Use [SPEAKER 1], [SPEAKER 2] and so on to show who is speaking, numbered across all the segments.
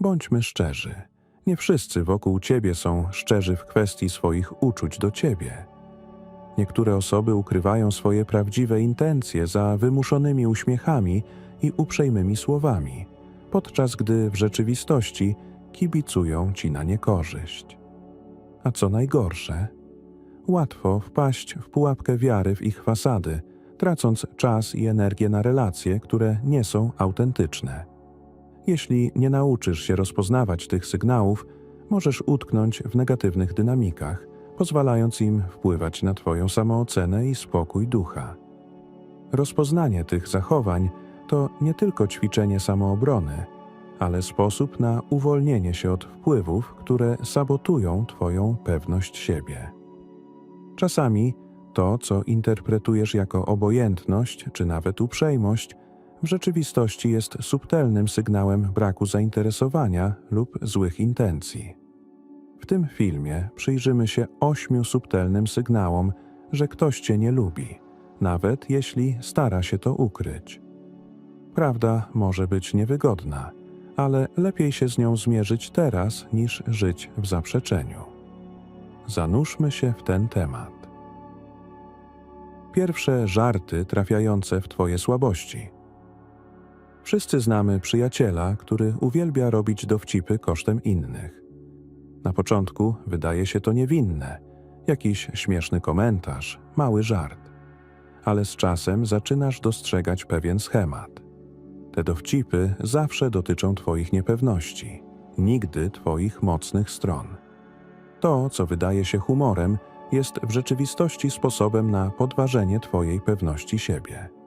[SPEAKER 1] Bądźmy szczerzy. Nie wszyscy wokół ciebie są szczerzy w kwestii swoich uczuć do ciebie. Niektóre osoby ukrywają swoje prawdziwe intencje za wymuszonymi uśmiechami i uprzejmymi słowami, podczas gdy w rzeczywistości kibicują ci na niekorzyść. A co najgorsze, łatwo wpaść w pułapkę wiary w ich fasady, tracąc czas i energię na relacje, które nie są autentyczne. Jeśli nie nauczysz się rozpoznawać tych sygnałów, możesz utknąć w negatywnych dynamikach, pozwalając im wpływać na Twoją samoocenę i spokój ducha. Rozpoznanie tych zachowań to nie tylko ćwiczenie samoobrony, ale sposób na uwolnienie się od wpływów, które sabotują Twoją pewność siebie. Czasami to, co interpretujesz jako obojętność czy nawet uprzejmość, w rzeczywistości jest subtelnym sygnałem braku zainteresowania lub złych intencji. W tym filmie przyjrzymy się ośmiu subtelnym sygnałom, że ktoś cię nie lubi, nawet jeśli stara się to ukryć. Prawda może być niewygodna, ale lepiej się z nią zmierzyć teraz, niż żyć w zaprzeczeniu. Zanurzmy się w ten temat. Pierwsze żarty trafiające w Twoje słabości. Wszyscy znamy przyjaciela, który uwielbia robić dowcipy kosztem innych. Na początku wydaje się to niewinne, jakiś śmieszny komentarz, mały żart. Ale z czasem zaczynasz dostrzegać pewien schemat. Te dowcipy zawsze dotyczą Twoich niepewności, nigdy Twoich mocnych stron. To, co wydaje się humorem, jest w rzeczywistości sposobem na podważenie Twojej pewności siebie.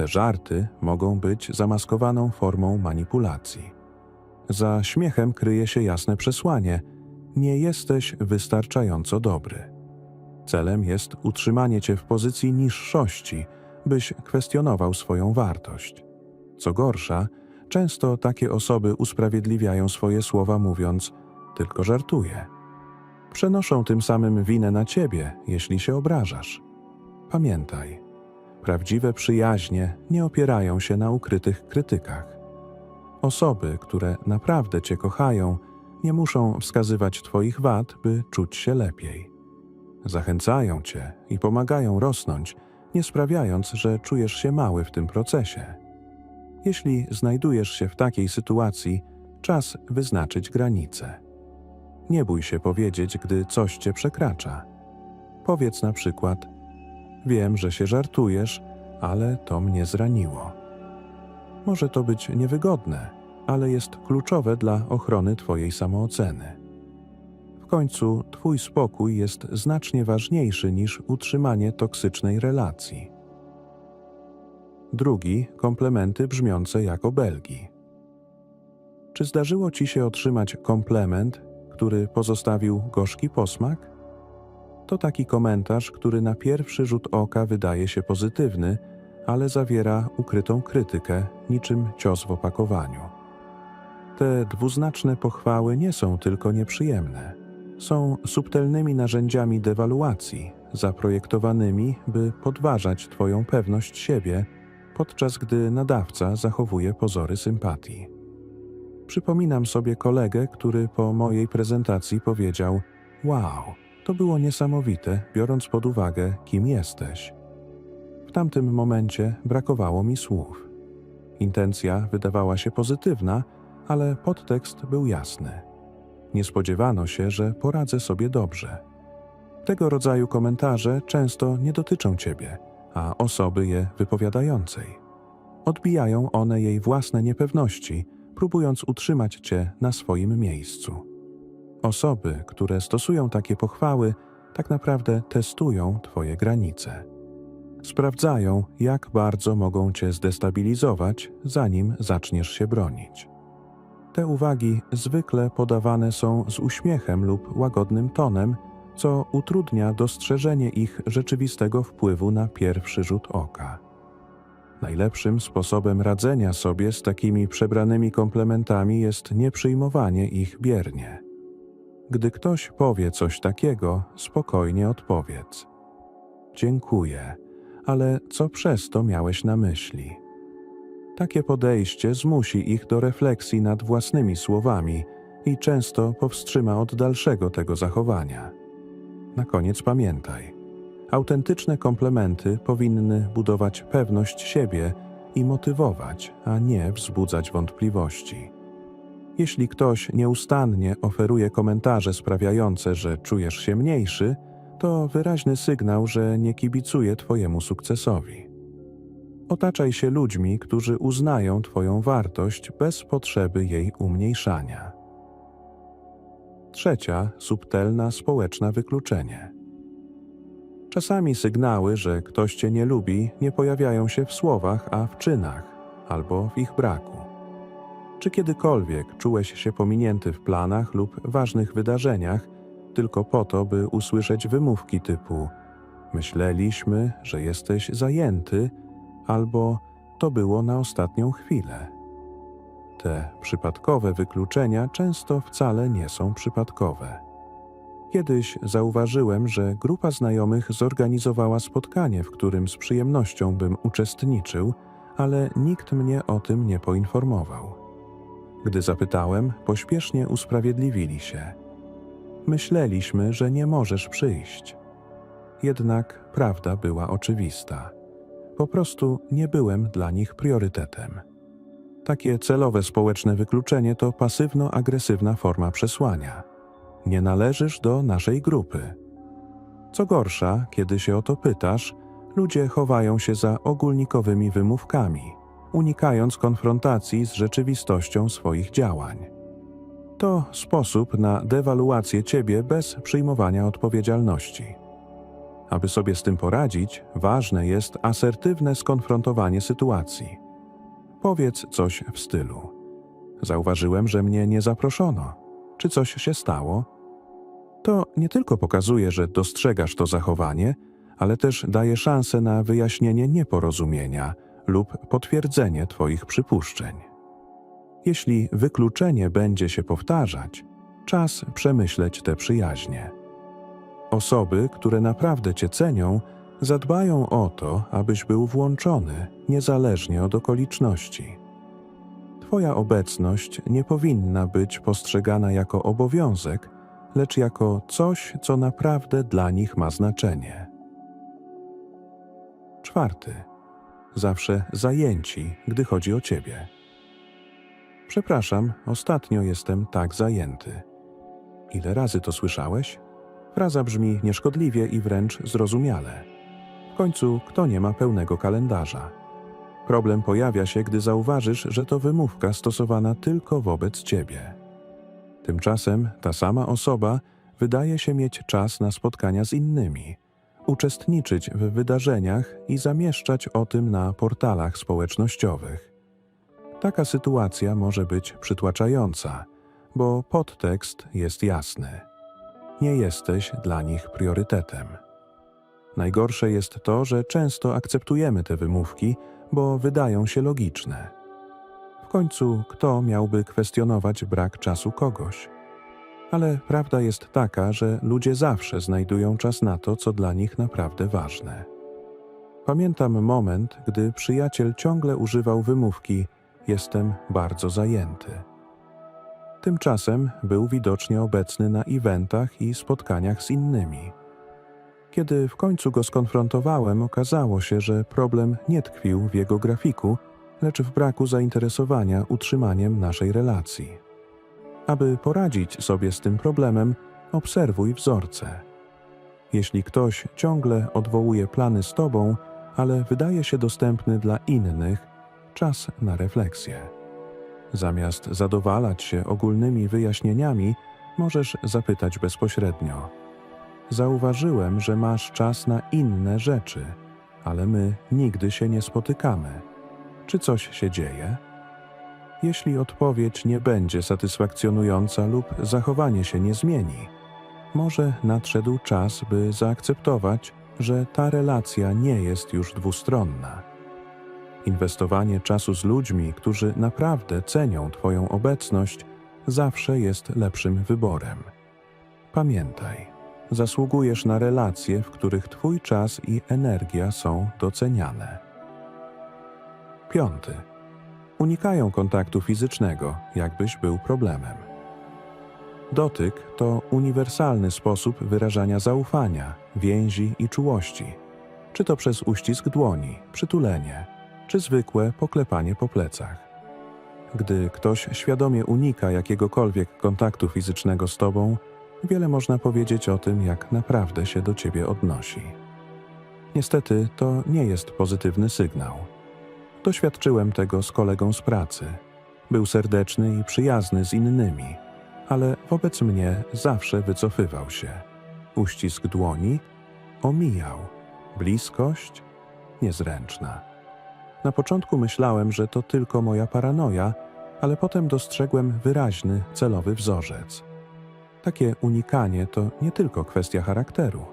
[SPEAKER 1] Te żarty mogą być zamaskowaną formą manipulacji. Za śmiechem kryje się jasne przesłanie: nie jesteś wystarczająco dobry. Celem jest utrzymanie cię w pozycji niższości, byś kwestionował swoją wartość. Co gorsza, często takie osoby usprawiedliwiają swoje słowa, mówiąc: Tylko żartuję. Przenoszą tym samym winę na ciebie, jeśli się obrażasz. Pamiętaj, prawdziwe przyjaźnie nie opierają się na ukrytych krytykach. Osoby, które naprawdę cię kochają, nie muszą wskazywać twoich wad, by czuć się lepiej. Zachęcają cię i pomagają rosnąć, nie sprawiając, że czujesz się mały w tym procesie. Jeśli znajdujesz się w takiej sytuacji, czas wyznaczyć granice. Nie bój się powiedzieć, gdy coś cię przekracza. Powiedz na przykład: Wiem, że się żartujesz, ale to mnie zraniło. Może to być niewygodne, ale jest kluczowe dla ochrony Twojej samooceny. W końcu Twój spokój jest znacznie ważniejszy niż utrzymanie toksycznej relacji. Drugi komplementy brzmiące jak obelgi. Czy zdarzyło Ci się otrzymać komplement, który pozostawił gorzki posmak? To taki komentarz, który na pierwszy rzut oka wydaje się pozytywny, ale zawiera ukrytą krytykę, niczym cios w opakowaniu. Te dwuznaczne pochwały nie są tylko nieprzyjemne. Są subtelnymi narzędziami dewaluacji, zaprojektowanymi, by podważać Twoją pewność siebie, podczas gdy nadawca zachowuje pozory sympatii. Przypominam sobie kolegę, który po mojej prezentacji powiedział: Wow, to było niesamowite, biorąc pod uwagę, kim jesteś. W tamtym momencie brakowało mi słów. Intencja wydawała się pozytywna, ale podtekst był jasny. Nie spodziewano się, że poradzę sobie dobrze. Tego rodzaju komentarze często nie dotyczą ciebie, a osoby je wypowiadającej. Odbijają one jej własne niepewności, próbując utrzymać cię na swoim miejscu. Osoby, które stosują takie pochwały, tak naprawdę testują twoje granice. Sprawdzają, jak bardzo mogą cię zdestabilizować, zanim zaczniesz się bronić. Te uwagi zwykle podawane są z uśmiechem lub łagodnym tonem, co utrudnia dostrzeżenie ich rzeczywistego wpływu na pierwszy rzut oka. Najlepszym sposobem radzenia sobie z takimi przebranymi komplementami jest nieprzyjmowanie ich biernie. Gdy ktoś powie coś takiego, spokojnie odpowiedz: Dziękuję, ale co przez to miałeś na myśli? Takie podejście zmusi ich do refleksji nad własnymi słowami i często powstrzyma od dalszego tego zachowania. Na koniec pamiętaj: autentyczne komplementy powinny budować pewność siebie i motywować, a nie wzbudzać wątpliwości. Jeśli ktoś nieustannie oferuje komentarze sprawiające, że czujesz się mniejszy, to wyraźny sygnał, że nie kibicuje Twojemu sukcesowi. Otaczaj się ludźmi, którzy uznają Twoją wartość bez potrzeby jej umniejszania. Trzecia, subtelna społeczne wykluczenie. Czasami sygnały, że ktoś Cię nie lubi, nie pojawiają się w słowach, a w czynach albo w ich braku. Czy kiedykolwiek czułeś się pominięty w planach lub ważnych wydarzeniach, tylko po to, by usłyszeć wymówki typu: Myśleliśmy, że jesteś zajęty, albo to było na ostatnią chwilę? Te przypadkowe wykluczenia często wcale nie są przypadkowe. Kiedyś zauważyłem, że grupa znajomych zorganizowała spotkanie, w którym z przyjemnością bym uczestniczył, ale nikt mnie o tym nie poinformował. Gdy zapytałem, pośpiesznie usprawiedliwili się. Myśleliśmy, że nie możesz przyjść. Jednak prawda była oczywista. Po prostu nie byłem dla nich priorytetem. Takie celowe społeczne wykluczenie to pasywno-agresywna forma przesłania. Nie należysz do naszej grupy. Co gorsza, kiedy się o to pytasz, ludzie chowają się za ogólnikowymi wymówkami, unikając konfrontacji z rzeczywistością swoich działań. To sposób na dewaluację ciebie bez przyjmowania odpowiedzialności. Aby sobie z tym poradzić, ważne jest asertywne skonfrontowanie sytuacji. Powiedz coś w stylu: Zauważyłem, że mnie nie zaproszono. Czy coś się stało? To nie tylko pokazuje, że dostrzegasz to zachowanie, ale też daje szansę na wyjaśnienie nieporozumienia lub potwierdzenie Twoich przypuszczeń. Jeśli wykluczenie będzie się powtarzać, czas przemyśleć te przyjaźnie. Osoby, które naprawdę Cię cenią, zadbają o to, abyś był włączony, niezależnie od okoliczności. Twoja obecność nie powinna być postrzegana jako obowiązek, lecz jako coś, co naprawdę dla nich ma znaczenie. Czwarty. Zawsze zajęci, gdy chodzi o Ciebie. Przepraszam, ostatnio jestem tak zajęty. Ile razy to słyszałeś? Fraza brzmi nieszkodliwie i wręcz zrozumiale. W końcu, kto nie ma pełnego kalendarza? Problem pojawia się, gdy zauważysz, że to wymówka stosowana tylko wobec ciebie. Tymczasem ta sama osoba wydaje się mieć czas na spotkania z innymi, uczestniczyć w wydarzeniach i zamieszczać o tym na portalach społecznościowych. Taka sytuacja może być przytłaczająca, bo podtekst jest jasny. Nie jesteś dla nich priorytetem. Najgorsze jest to, że często akceptujemy te wymówki, bo wydają się logiczne. W końcu, kto miałby kwestionować brak czasu kogoś? Ale prawda jest taka, że ludzie zawsze znajdują czas na to, co dla nich naprawdę ważne. Pamiętam moment, gdy przyjaciel ciągle używał wymówki: Jestem bardzo zajęty. Tymczasem był widocznie obecny na eventach i spotkaniach z innymi. Kiedy w końcu go skonfrontowałem, okazało się, że problem nie tkwił w jego grafiku, lecz w braku zainteresowania utrzymaniem naszej relacji. Aby poradzić sobie z tym problemem, obserwuj wzorce. Jeśli ktoś ciągle odwołuje plany z tobą, ale wydaje się dostępny dla innych, czas na refleksję. Zamiast zadowalać się ogólnymi wyjaśnieniami, możesz zapytać bezpośrednio. Zauważyłem, że masz czas na inne rzeczy, ale my nigdy się nie spotykamy. Czy coś się dzieje? Jeśli odpowiedź nie będzie satysfakcjonująca lub zachowanie się nie zmieni, może nadszedł czas, by zaakceptować, że ta relacja nie jest już dwustronna. Inwestowanie czasu z ludźmi, którzy naprawdę cenią Twoją obecność, zawsze jest lepszym wyborem. Pamiętaj, zasługujesz na relacje, w których Twój czas i energia są doceniane. Piąty. Unikają kontaktu fizycznego, jakbyś był problemem. Dotyk to uniwersalny sposób wyrażania zaufania, więzi i czułości, czy to przez uścisk dłoni, przytulenie, czy zwykłe poklepanie po plecach. Gdy ktoś świadomie unika jakiegokolwiek kontaktu fizycznego z tobą, wiele można powiedzieć o tym, jak naprawdę się do ciebie odnosi. Niestety to nie jest pozytywny sygnał. Doświadczyłem tego z kolegą z pracy. Był serdeczny i przyjazny z innymi, ale wobec mnie zawsze wycofywał się. Uścisk dłoni omijał, bliskość niezręczna. Na początku myślałem, że to tylko moja paranoja, ale potem dostrzegłem wyraźny, celowy wzorzec. Takie unikanie to nie tylko kwestia charakteru.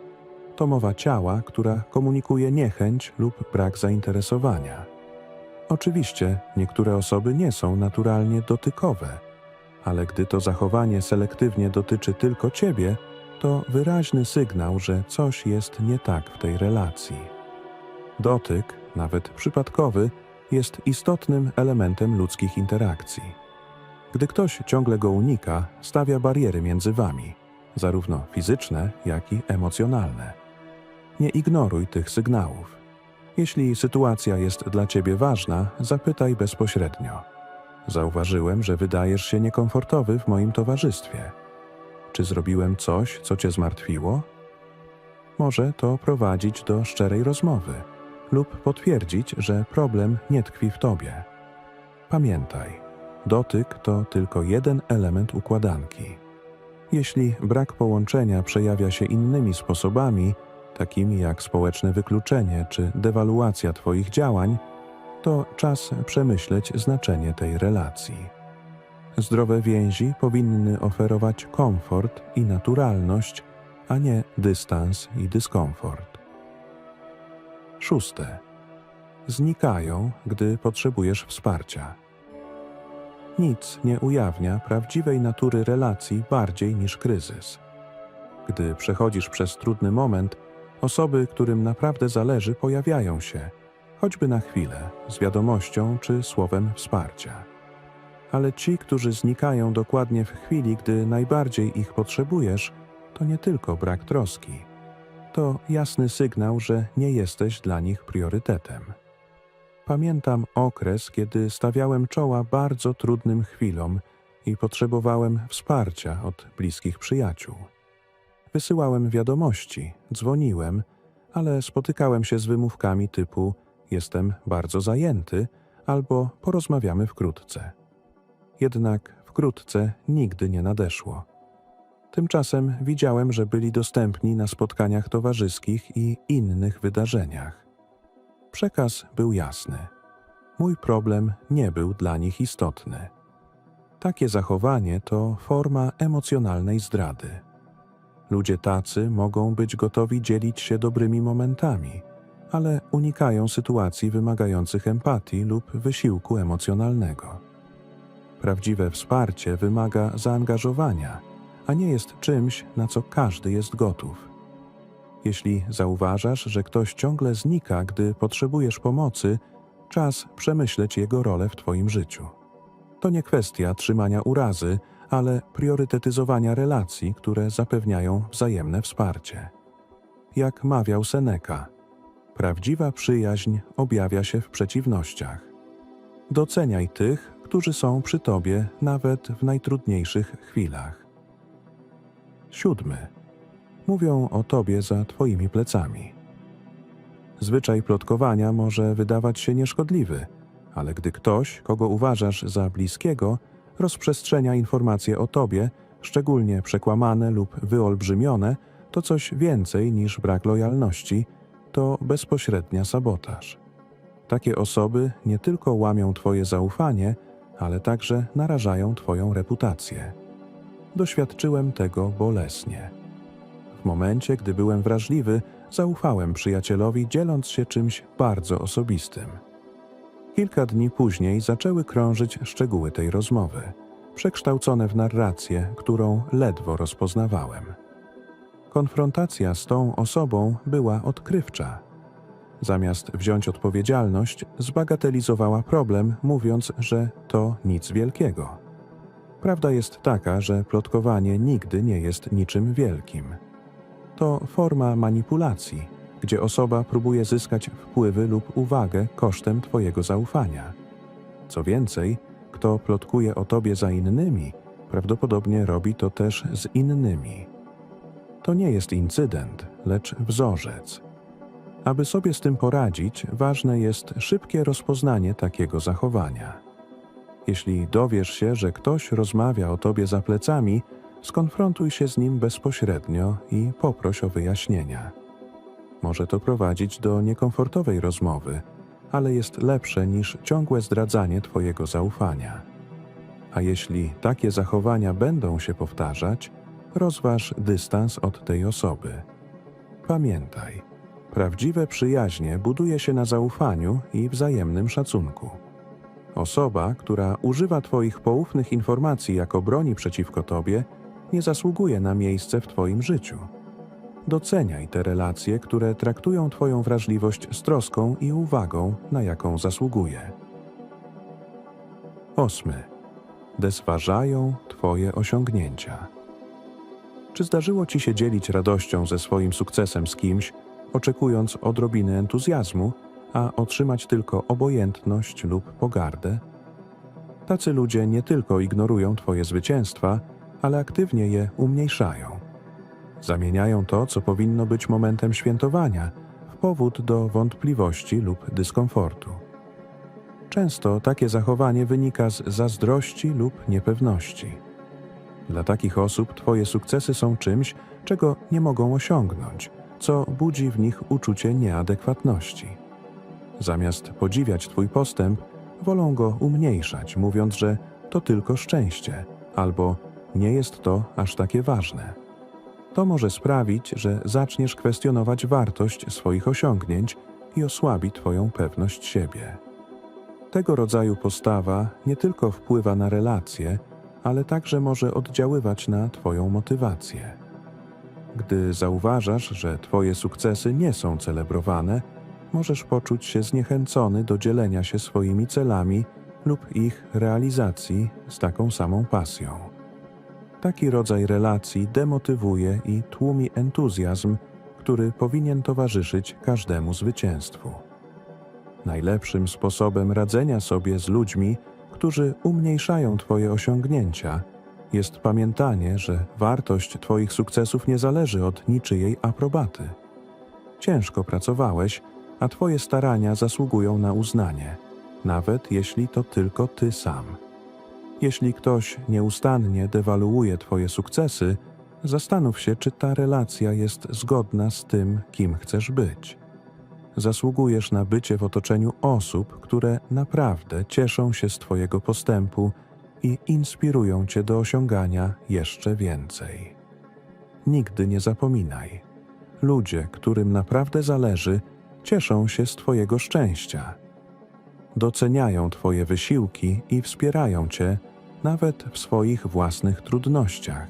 [SPEAKER 1] To mowa ciała, która komunikuje niechęć lub brak zainteresowania. Oczywiście niektóre osoby nie są naturalnie dotykowe, ale gdy to zachowanie selektywnie dotyczy tylko ciebie, to wyraźny sygnał, że coś jest nie tak w tej relacji. Dotyk, nawet przypadkowy, jest istotnym elementem ludzkich interakcji. Gdy ktoś ciągle go unika, stawia bariery między wami, zarówno fizyczne, jak i emocjonalne. Nie ignoruj tych sygnałów. Jeśli sytuacja jest dla ciebie ważna, zapytaj bezpośrednio. Zauważyłem, że wydajesz się niekomfortowy w moim towarzystwie. Czy zrobiłem coś, co cię zmartwiło? Może to prowadzić do szczerej rozmowy lub potwierdzić, że problem nie tkwi w tobie. Pamiętaj, dotyk to tylko jeden element układanki. Jeśli brak połączenia przejawia się innymi sposobami, takimi jak społeczne wykluczenie czy dewaluacja Twoich działań, to czas przemyśleć znaczenie tej relacji. Zdrowe więzi powinny oferować komfort i naturalność, a nie dystans i dyskomfort. Szóste. Znikają, gdy potrzebujesz wsparcia. Nic nie ujawnia prawdziwej natury relacji bardziej niż kryzys. Gdy przechodzisz przez trudny moment, osoby, którym naprawdę zależy, pojawiają się, choćby na chwilę, z wiadomością czy słowem wsparcia. Ale ci, którzy znikają dokładnie w chwili, gdy najbardziej ich potrzebujesz, to nie tylko brak troski. To jasny sygnał, że nie jesteś dla nich priorytetem. Pamiętam okres, kiedy stawiałem czoła bardzo trudnym chwilom i potrzebowałem wsparcia od bliskich przyjaciół. Wysyłałem wiadomości, dzwoniłem, ale spotykałem się z wymówkami typu jestem bardzo zajęty albo porozmawiamy wkrótce. Jednak wkrótce nigdy nie nadeszło. Tymczasem widziałem, że byli dostępni na spotkaniach towarzyskich i innych wydarzeniach. Przekaz był jasny. Mój problem nie był dla nich istotny. Takie zachowanie to forma emocjonalnej zdrady. Ludzie tacy mogą być gotowi dzielić się dobrymi momentami, ale unikają sytuacji wymagających empatii lub wysiłku emocjonalnego. Prawdziwe wsparcie wymaga zaangażowania, a nie jest czymś, na co każdy jest gotów. Jeśli zauważasz, że ktoś ciągle znika, gdy potrzebujesz pomocy, czas przemyśleć jego rolę w Twoim życiu. To nie kwestia trzymania urazy, ale priorytetyzowania relacji, które zapewniają wzajemne wsparcie. Jak mawiał Seneca, prawdziwa przyjaźń objawia się w przeciwnościach. Doceniaj tych, którzy są przy Tobie nawet w najtrudniejszych chwilach. Siódmy. Mówią o Tobie za Twoimi plecami. Zwyczaj plotkowania może wydawać się nieszkodliwy, ale gdy ktoś, kogo uważasz za bliskiego, rozprzestrzenia informacje o tobie, szczególnie przekłamane lub wyolbrzymione, to coś więcej niż brak lojalności, to bezpośrednia sabotaż. Takie osoby nie tylko łamią Twoje zaufanie, ale także narażają Twoją reputację. Doświadczyłem tego bolesnie. W momencie, gdy byłem wrażliwy, zaufałem przyjacielowi, dzieląc się czymś bardzo osobistym. Kilka dni później zaczęły krążyć szczegóły tej rozmowy, przekształcone w narrację, którą ledwo rozpoznawałem. Konfrontacja z tą osobą była odkrywcza. zamiast wziąć odpowiedzialność, zbagatelizowała problem, mówiąc, że to nic wielkiego. Prawda jest taka, że plotkowanie nigdy nie jest niczym wielkim. To forma manipulacji, gdzie osoba próbuje zyskać wpływy lub uwagę kosztem Twojego zaufania. Co więcej, kto plotkuje o Tobie za innymi, prawdopodobnie robi to też z innymi. To nie jest incydent, lecz wzorzec. Aby sobie z tym poradzić, ważne jest szybkie rozpoznanie takiego zachowania. Jeśli dowiesz się, że ktoś rozmawia o tobie za plecami, skonfrontuj się z nim bezpośrednio i poproś o wyjaśnienia. Może to prowadzić do niekomfortowej rozmowy, ale jest lepsze niż ciągłe zdradzanie Twojego zaufania. A jeśli takie zachowania będą się powtarzać, rozważ dystans od tej osoby. Pamiętaj, prawdziwe przyjaźnie buduje się na zaufaniu i wzajemnym szacunku. Osoba, która używa Twoich poufnych informacji jako broni przeciwko Tobie, nie zasługuje na miejsce w Twoim życiu. Doceniaj te relacje, które traktują Twoją wrażliwość z troską i uwagą, na jaką zasługuje. Ósmy. Desważają Twoje osiągnięcia. Czy zdarzyło Ci się dzielić radością ze swoim sukcesem z kimś, oczekując odrobiny entuzjazmu, a otrzymać tylko obojętność lub pogardę? Tacy ludzie nie tylko ignorują Twoje zwycięstwa, ale aktywnie je umniejszają. Zamieniają to, co powinno być momentem świętowania, w powód do wątpliwości lub dyskomfortu. Często takie zachowanie wynika z zazdrości lub niepewności. Dla takich osób Twoje sukcesy są czymś, czego nie mogą osiągnąć, co budzi w nich uczucie nieadekwatności. Zamiast podziwiać Twój postęp, wolą go umniejszać, mówiąc, że to tylko szczęście albo nie jest to aż takie ważne. To może sprawić, że zaczniesz kwestionować wartość swoich osiągnięć i osłabi Twoją pewność siebie. Tego rodzaju postawa nie tylko wpływa na relacje, ale także może oddziaływać na Twoją motywację. Gdy zauważasz, że Twoje sukcesy nie są celebrowane, możesz poczuć się zniechęcony do dzielenia się swoimi celami lub ich realizacji z taką samą pasją. Taki rodzaj relacji demotywuje i tłumi entuzjazm, który powinien towarzyszyć każdemu zwycięstwu. Najlepszym sposobem radzenia sobie z ludźmi, którzy umniejszają Twoje osiągnięcia, jest pamiętanie, że wartość Twoich sukcesów nie zależy od niczyjej aprobaty. Ciężko pracowałeś, a Twoje starania zasługują na uznanie, nawet jeśli to tylko Ty sam. Jeśli ktoś nieustannie dewaluuje Twoje sukcesy, zastanów się, czy ta relacja jest zgodna z tym, kim chcesz być. Zasługujesz na bycie w otoczeniu osób, które naprawdę cieszą się z Twojego postępu i inspirują Cię do osiągania jeszcze więcej. Nigdy nie zapominaj. Ludzie, którym naprawdę zależy, cieszą się z Twojego szczęścia. Doceniają Twoje wysiłki i wspierają Cię nawet w swoich własnych trudnościach.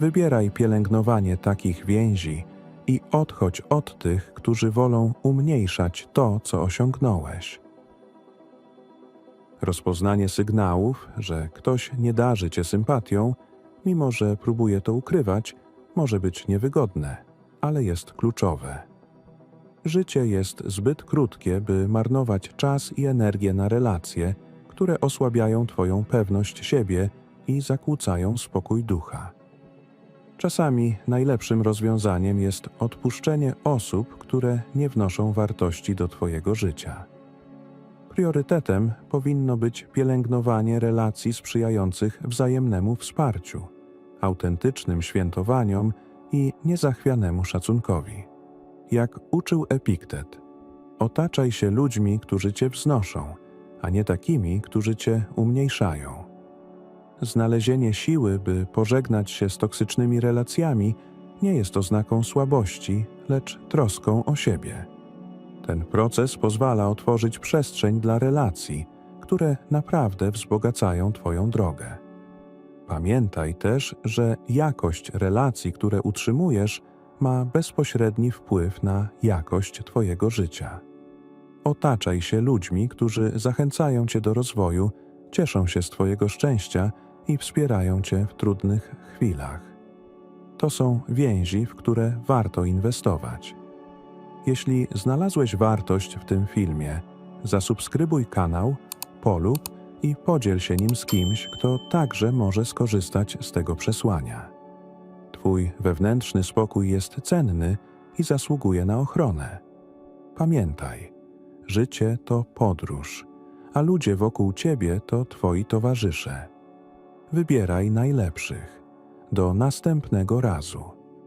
[SPEAKER 1] Wybieraj pielęgnowanie takich więzi i odchodź od tych, którzy wolą umniejszać to, co osiągnąłeś. Rozpoznanie sygnałów, że ktoś nie darzy cię sympatią, mimo że próbuje to ukrywać, może być niewygodne, ale jest kluczowe. Życie jest zbyt krótkie, by marnować czas i energię na relacje, które osłabiają Twoją pewność siebie i zakłócają spokój ducha. Czasami najlepszym rozwiązaniem jest odpuszczenie osób, które nie wnoszą wartości do Twojego życia. Priorytetem powinno być pielęgnowanie relacji sprzyjających wzajemnemu wsparciu, autentycznym świętowaniom i niezachwianemu szacunkowi. Jak uczył Epiktet, otaczaj się ludźmi, którzy cię wznoszą, a nie takimi, którzy cię umniejszają. Znalezienie siły, by pożegnać się z toksycznymi relacjami, nie jest oznaką słabości, lecz troską o siebie. Ten proces pozwala otworzyć przestrzeń dla relacji, które naprawdę wzbogacają Twoją drogę. Pamiętaj też, że jakość relacji, które utrzymujesz, ma bezpośredni wpływ na jakość Twojego życia. Otaczaj się ludźmi, którzy zachęcają Cię do rozwoju, cieszą się z Twojego szczęścia i wspierają Cię w trudnych chwilach. To są więzi, w które warto inwestować. Jeśli znalazłeś wartość w tym filmie, zasubskrybuj kanał, polub i podziel się nim z kimś, kto także może skorzystać z tego przesłania. Twój wewnętrzny spokój jest cenny i zasługuje na ochronę. Pamiętaj, życie to podróż, a ludzie wokół ciebie to twoi towarzysze. Wybieraj najlepszych. Do następnego razu.